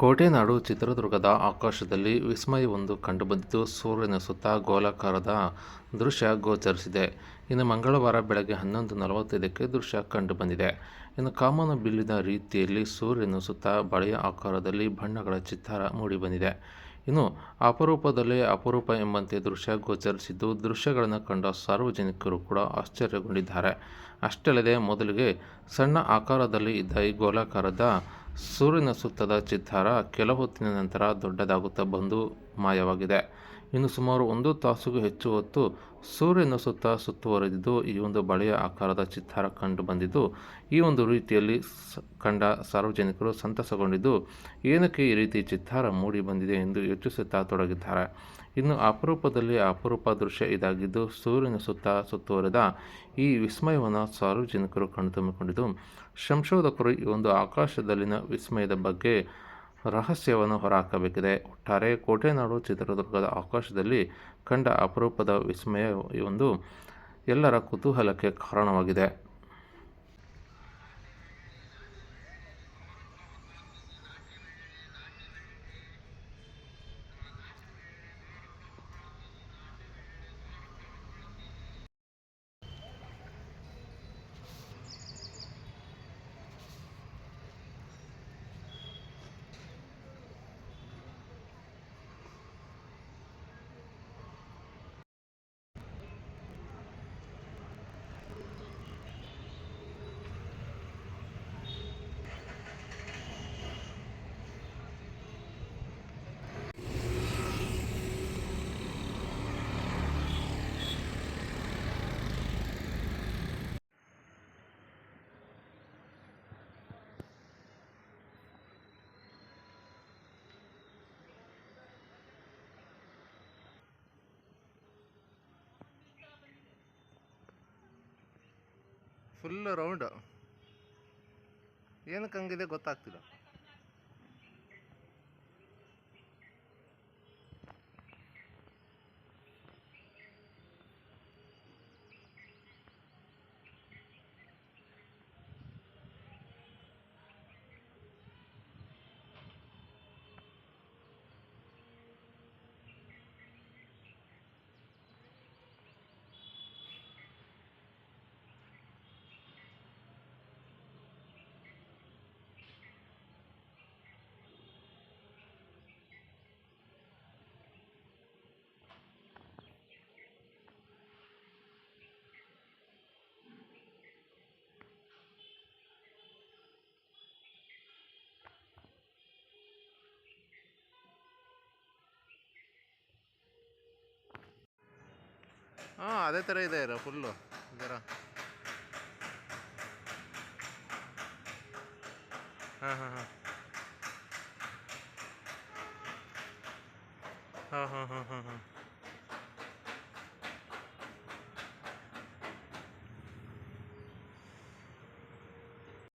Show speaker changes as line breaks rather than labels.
ಕೋಟೆನಾಡು ಚಿತ್ರದುರ್ಗದ ಆಕಾಶದಲ್ಲಿ ವಿಸ್ಮಯವೊಂದು ಕಂಡುಬಂದಿದ್ದು, ಸೂರ್ಯನ ಸುತ್ತ ಗೋಲಾಕಾರದ ದೃಶ್ಯ ಗೋಚರಿಸಿದೆ. ಇನ್ನು ಮಂಗಳವಾರ ಬೆಳಗ್ಗೆ ಹನ್ನೊಂದು ನಲವತ್ತೈದಕ್ಕೆ ದೃಶ್ಯ ಕಂಡುಬಂದಿದೆ. ಇನ್ನು ಕಾಮನ ಬಿಲ್ಲಿನ ರೀತಿಯಲ್ಲಿ ಸೂರ್ಯನ ಸುತ್ತ ಬಳೆಯ ಆಕಾರದಲ್ಲಿ ಬಣ್ಣಗಳ ಚಿತ್ತಾರ ಮೂಡಿಬಂದಿದೆ. ಇನ್ನು ಅಪರೂಪದಲ್ಲೇ ಅಪರೂಪ ಎಂಬಂತೆ ದೃಶ್ಯ ಗೋಚರಿಸಿದ್ದು, ದೃಶ್ಯಗಳನ್ನು ಕಂಡ ಸಾರ್ವಜನಿಕರು ಕೂಡ ಆಶ್ಚರ್ಯಗೊಂಡಿದ್ದಾರೆ. ಅಷ್ಟಲ್ಲದೆ, ಮೊದಲಿಗೆ ಸಣ್ಣ ಆಕಾರದಲ್ಲಿ ಇದ್ದ ಈ ಗೋಲಾಕಾರದ ಸೂರ್ಯನ ಸುತ್ತದ ಚಿತ್ತಾರ ಕೆಲ ಹೊತ್ತಿನ ನಂತರ ದೊಡ್ಡದಾಗುತ್ತಾ ಬಂದು ಮಾಯವಾಗಿದೆ. ಇನ್ನು ಸುಮಾರು ಒಂದು ತಾಸುಗೂ ಹೆಚ್ಚು ಹೊತ್ತು ಸೂರ್ಯನ ಸುತ್ತ ಸುತ್ತುವರೆದಿದ್ದು, ಈ ಒಂದು ಬಳೆಯ ಆಕಾರದ ಚಿತ್ತಾರ ಕಂಡು ಬಂದಿದ್ದು, ಈ ಒಂದು ರೀತಿಯಲ್ಲಿ ಕಂಡ ಸಾರ್ವಜನಿಕರು ಸಂತಸಗೊಂಡಿದ್ದು, ಏನಕ್ಕೆ ಈ ರೀತಿ ಚಿತ್ತಾರ ಮೂಡಿ ಬಂದಿದೆ ಎಂದು ಯೋಚಿಸುತ್ತಾ ತೊಡಗಿದ್ದಾರೆ. ಇನ್ನು ಅಪರೂಪದಲ್ಲಿ ಅಪರೂಪ ದೃಶ್ಯ ಇದಾಗಿದ್ದು ಸೂರ್ಯನ ಸುತ್ತ ಸುತ್ತುವರೆದ ಈ ವಿಸ್ಮಯವನ್ನು ಸಾರ್ವಜನಿಕರು ಕಣ್ತುಂಬಿಕೊಂಡಿದ್ದು, ಸಂಶೋಧಕರು ಈ ಒಂದು ಆಕಾಶದಲ್ಲಿನ ವಿಸ್ಮಯದ ಬಗ್ಗೆ ರಹಸ್ಯವನ್ನು ಹೊರಹಾಕಬೇಕಿದೆ. ಒಟ್ಟಾರೆ ಕೋಟೆನಾಡು ಚಿತ್ರದುರ್ಗದ ಆಕಾಶದಲ್ಲಿ ಕಂಡ ಅಪರೂಪದ ವಿಸ್ಮಯ ಒಂದು ಎಲ್ಲರ ಕುತೂಹಲಕ್ಕೆ ಕಾರಣವಾಗಿದೆ.
ಫುಲ್ ರೌಂಡ್ ಏನಕ್ಕೆ ಹಂಗಿದೆ ಗೊತ್ತಾಗ್ತಿಲ್ಲ. ಹಾಂ, ಅದೇ ಥರ ಇದೆ ಇರೋ ಫುಲ್ಲು ಇದರ ಹಾಂ ಹಾಂ ಹಾಂ. ಹಾಂ ಹಾಂ ಹಾಂ ಹಾಂ ಹಾಂ.